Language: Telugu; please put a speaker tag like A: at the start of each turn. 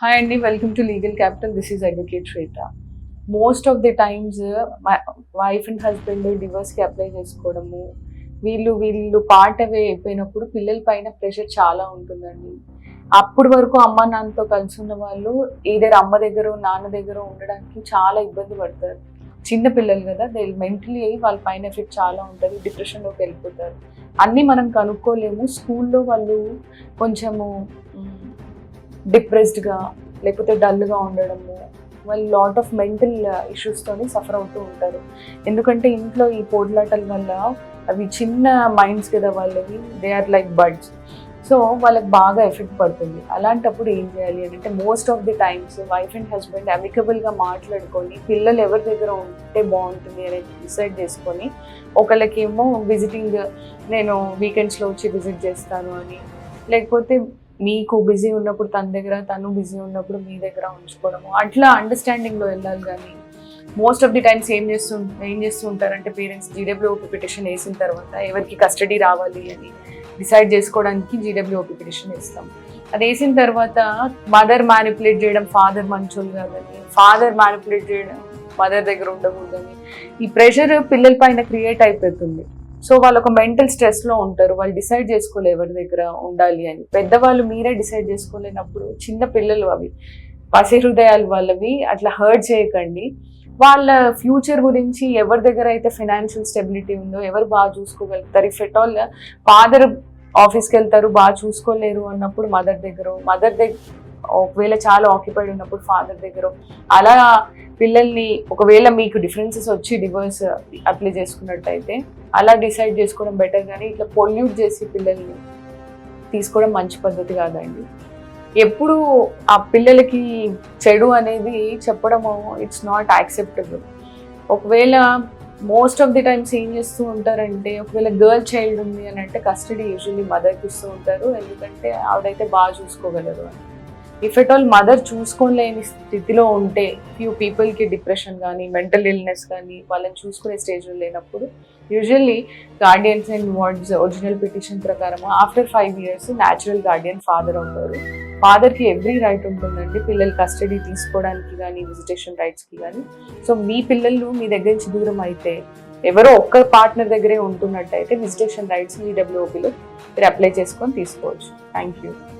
A: హాయ్ అండి welcome to legal capital this is advocate Shweta most of the times wife and husband డివోర్స్కి apply చేసుకోవడము. వీళ్ళు వీళ్ళు పార్ట్ అవే అయిపోయినప్పుడు పిల్లల పైన ప్రెషర్ చాలా ఉంటుందండి. అప్పుడు వరకు అమ్మ నాన్నతో కలిసి ఉన్న వాళ్ళు ఏదైనా అమ్మ దగ్గర నాన్న దగ్గర ఉండడానికి చాలా ఇబ్బంది పడతారు. చిన్న పిల్లలు కదా దే మెంటలీ వాళ్ళ పైన ఎఫెక్ట్ చాలా ఉంటుంది డిప్రెషన్లోకి వెళ్ళిపోతారు. అన్నీ మనం కనుక్కోలేము. స్కూల్లో వాళ్ళు కొంచెము డిప్రెస్డ్గా లేకపోతే డల్గా ఉండడము వాళ్ళు లాట్ ఆఫ్ మెంటల్ ఇష్యూస్తోని సఫర్ అవుతూ ఉంటారు. ఎందుకంటే ఇంట్లో ఈ పోట్లాటల వల్ల అవి చిన్న మైండ్స్ కదా వాళ్ళవి they are like birds so వాళ్ళకి బాగా ఎఫెక్ట్ పడుతుంది. అలాంటప్పుడు ఏం చేయాలి అంటే most of the times wife and husband అమికబుల్గా మాట్లాడుకొని పిల్లలు ఎవరి దగ్గర ఉంటే బాగుంటుంది అనేది డిసైడ్ చేసుకొని ఒకళ్ళకేమో విజిటింగ్ నేను వీకెండ్స్లో వచ్చి విజిట్ చేస్తాను అని లేకపోతే మీకు బిజీ ఉన్నప్పుడు తన దగ్గర తను బిజీ ఉన్నప్పుడు మీ దగ్గర ఉంచుకోవడము. అట్లా అండర్స్టాండింగ్లో వెళ్ళాలి కానీ మోస్ట్ ఆఫ్ ది టైమ్స్ ఏం చేస్తూ ఏం చేస్తూ ఉంటారంటే పేరెంట్స్ జీడబ్ల్యూఓపీ పిటిషన్ వేసిన తర్వాత ఎవరికి కస్టడీ రావాలి అని డిసైడ్ చేసుకోవడానికి జీడబ్ల్యూఓపీ పిటిషన్ వేస్తాం. అది వేసిన తర్వాత మదర్ మ్యానిపులేట్ చేయడం ఫాదర్ మంచోళ్ళు కాదని ఫాదర్ మ్యానిపులేట్ చేయడం మదర్ దగ్గర ఉండకూడదని ఈ ప్రెషర్ పిల్లల పైన క్రియేట్ అయిపోతుంది. సో వాళ్ళు ఒక మెంటల్ స్ట్రెస్లో ఉంటారు. వాళ్ళు డిసైడ్ చేసుకోలే ఎవరి దగ్గర ఉండాలి అని. పెద్దవాళ్ళు మీరే డిసైడ్ చేసుకోలేనప్పుడు చిన్న పిల్లలు అవి పసి హృదయాలు వాళ్ళవి అట్లా హర్ట్ చేయకండి. వాళ్ళ ఫ్యూచర్ గురించి ఎవరి దగ్గర అయితే ఫినాన్షియల్ స్టెబిలిటీ ఉందో ఎవరు బాగా చూసుకోగలుగుతారు? ఇఫ్ ఎట్ ఆల్ ఫాదర్ ఆఫీస్కి వెళ్తారు బాగా చూసుకోలేరు అన్నప్పుడు మదర్ దగ్గర మదర్ దగ్గర ఒకవేళ చాలా ఆక్యుపైడ్ ఉన్నప్పుడు ఫాదర్ దగ్గర అలా పిల్లల్ని ఒకవేళ మీకు డిఫరెన్సెస్ వచ్చి డివోర్స్ అప్లై చేసుకున్నట్టయితే అలా డిసైడ్ చేసుకోవడం బెటర్ కానీ ఇట్లా పొల్యూట్ చేసి పిల్లల్ని తీసుకోవడం మంచి పద్ధతి కాదండి. ఎప్పుడు ఆ పిల్లలకి చెడు అనేది చెప్పడము ఇట్స్ నాట్ యాక్సెప్టబుల్ ఒకవేళ మోస్ట్ ఆఫ్ ది టైమ్స్ ఏం చేస్తూ ఉంటారంటే ఒకవేళ గర్ల్ చైల్డ్ ఉంది అని అంటే కస్టడీ యూజువల్లీ మదర్కి ఇస్తూ ఉంటారు ఎందుకంటే ఆవిడైతే బాగా చూసుకోగలరు అని. ఇఫ్ ఎట్ ఆల్ మదర్ చూసుకోలేని స్థితిలో ఉంటే ఫ్యూ పీపుల్కి డిప్రెషన్ కానీ మెంటల్ ఇల్నెస్ కానీ వాళ్ళని చూసుకునే స్టేజ్లో లేనప్పుడు usually guardians and wards original petition ప్రకారం after five years natural guardian father అవుతారు. ఫాదర్కి ఎవ్రీ రైట్ ఉంటుందండి. పిల్లలు కస్టడీ తీసుకోవడానికి కానీ విజిటేషన్ రైట్స్కి కానీ సో మీ పిల్లలు మీ దగ్గర నుంచి దూరం అయితే ఎవరో ఒక్క పార్ట్నర్ దగ్గరే ఉంటున్నట్టయితే విజిటేషన్ రైట్స్ మీ డబ్ల్యూఓపీలో మీరు అప్లై చేసుకొని తీసుకోవచ్చు. Thank you